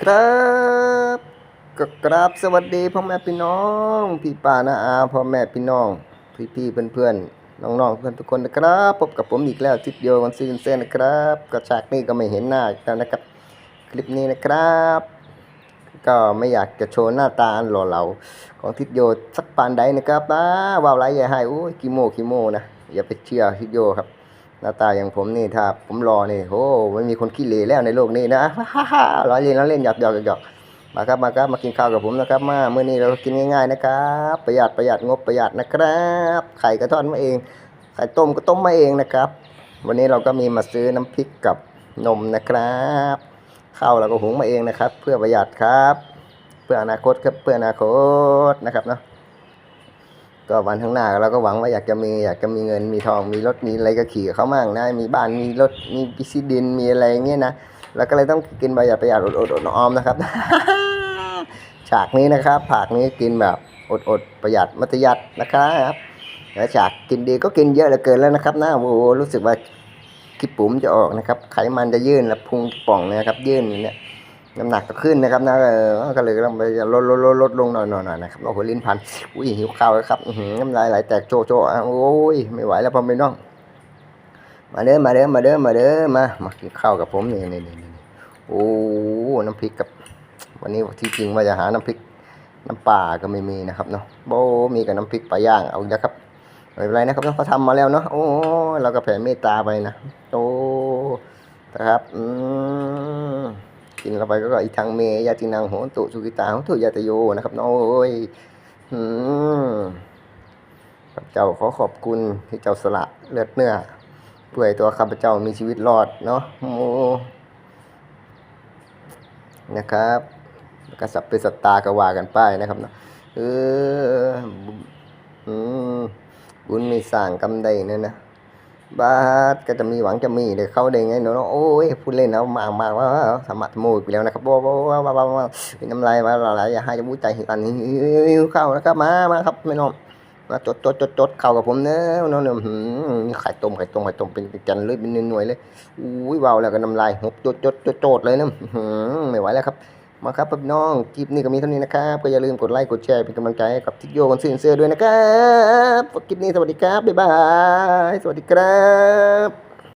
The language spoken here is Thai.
ครับก็กราบสวัสดีพ่อแม่พี่น้อง พี่ป้านาอาพ่อแม่พี่น้อง พี่พี่เพื่อนเพื่อนๆน้องเพื่อนทุกคนนะครับพบกับผมอีกแล้วทิศโยวันซีนเซนนะครับกระฉากนี้ก็ไม่เห็นหน้าอีกแล้วนะครับ คลิปนี้นะครับ ก็ไม่อยากจะโชว์หน้าตาอันหล่อเหลาของทิศโยสักปานใดนะครับนะว่าวไรอย่าให้โอ้ยกิโมกิโมนะอย่าไปเชื่อทิศโยครับ หน้าตาอย่างผมนี่ถ้าผมรอนี่โอ้ไม่มีคนขี้เหร่แล้วในโลกนี้นะฮ่าฮ่าล้อเล่นล้อเล่นหยอกหยอกหยอกมาครับมาครับมากินข้าวกับผมนะครับ มาเมื่อนี้เรากินง่าย ๆนะครับ ประหยัดประหยัดงบประหยัดนะครับไข่กระทอดมาเองไข่ต้มก็ต้มมาเองนะครับ วันนี้เราก็มีมาซื้อน้ำพริกกับนมนะครับข้าวเราก็หุงมาเองนะครับ เพื่อประหยัดครับ เพื่ออนาคตครับเพื่ออนาคตนะครับเนาะ ก็วันข้างหน้าเราก็หวังว่าอยากจะมีอยากจะมีเงินมีทองมีรถมีอะไรก็ขี่กับเขามั่งนะมีบ้านมีรถมีพิซิดินมีอะไรเงี้ยนะเราก็เลยต้องกินประหยัดประหยัดอดอดอดออมนะครับ ฉากนี้นะครับฉากนี้กินแบบอดอดประหยัดมัธยัตินะครับแล้วฉากกินดีก็กินเยอะเหลือเกินแล้วนะครับนะโอ้โหรู้สึกว่าขี้ปุ๋มจะออกนะครับ ไขมันจะยื่นและพุงป่องนะครับ ยื่นเนี่ย น้ำหนักก็ขึ้นนะครับนะเออก็เลยต้องไปลดลดลดลดลงหน่อยหน่อยนะครับโอ้โหลิ้นพันอุ้ยหิวข้าวแล้วครับน้ำลายไหลแตกโชว์โชว์อะโอ้ยไม่ไหวแล้วพ่อไม่น้อง มาเด้อมาเด้อมาเด้อมาเด้อมามากินข้าวกับผมนี่นี่นี่นี่โอ้น้ำพริกกับ วันนี้ที่จริงว่าจะหาน้ำพริกน้ำปลาก็ไม่มีนะครับเนาะโบมีกับน้ำพริกปลาย่างเอาอีกแล้วครับไม่เป็นไรนะครับเนาะเขาทำมาแล้วเนาะโอ้เราก็แผ่เมตตาไปนะโอ้นะครับอืม กินเข้าไปก็อีทางเมยาตินังโหตุสุกิตาโหตุยาตโยนะครับเนาะโอ้ยอืมข้าพเจ้าขอขอบคุณที่เจ้าสละเลือดเนื้อเพื่อให้ตัวข้าพเจ้ามีชีวิตรอดเนาะโอ้นะครับแล้วก็สัพเพสัตตาก็ว่ากันไปนะครับเนาะเออบุอืมบุญมีสร้างกำใดเนี่ยนะ บาทก็จะมีหวังจะมีเลยวเข้าได้ไงเนาะโอ้ยพูดเล่นเอามากมากว่าสมัติโมยไปแล้วนะครับว้าวว้าวว้าวว้าวว้าเป็นน้ำลายว่าอะไรอย่าให้จะมุ้ยใจเห็นอันนี้เข้านะครับมามาครับไม่น้องมาจดจดจดจดเข้ากับผมเนอะน้องเนี่ยหืมไข่ต้มไข่ต้มไข่ต้มเป็นจันเลยเป็นหน่วยเลยอุ้ยว้าวแล้วก็น้ำลายหกจดจดจดจดเลยนะไม่ไหวแล้วครับ มาครับพี่น้อง คลิปนี้ก็มีเท่านี้นะครับ ก็อย่าลืมกดไลค์ กดแชร์เป็นกำลังใจให้กับทิกโยกันเสื้อเสื้อด้วยนะครับคลิปนี้สวัสดีครับ บ๊ายบาย สวัสดีครับ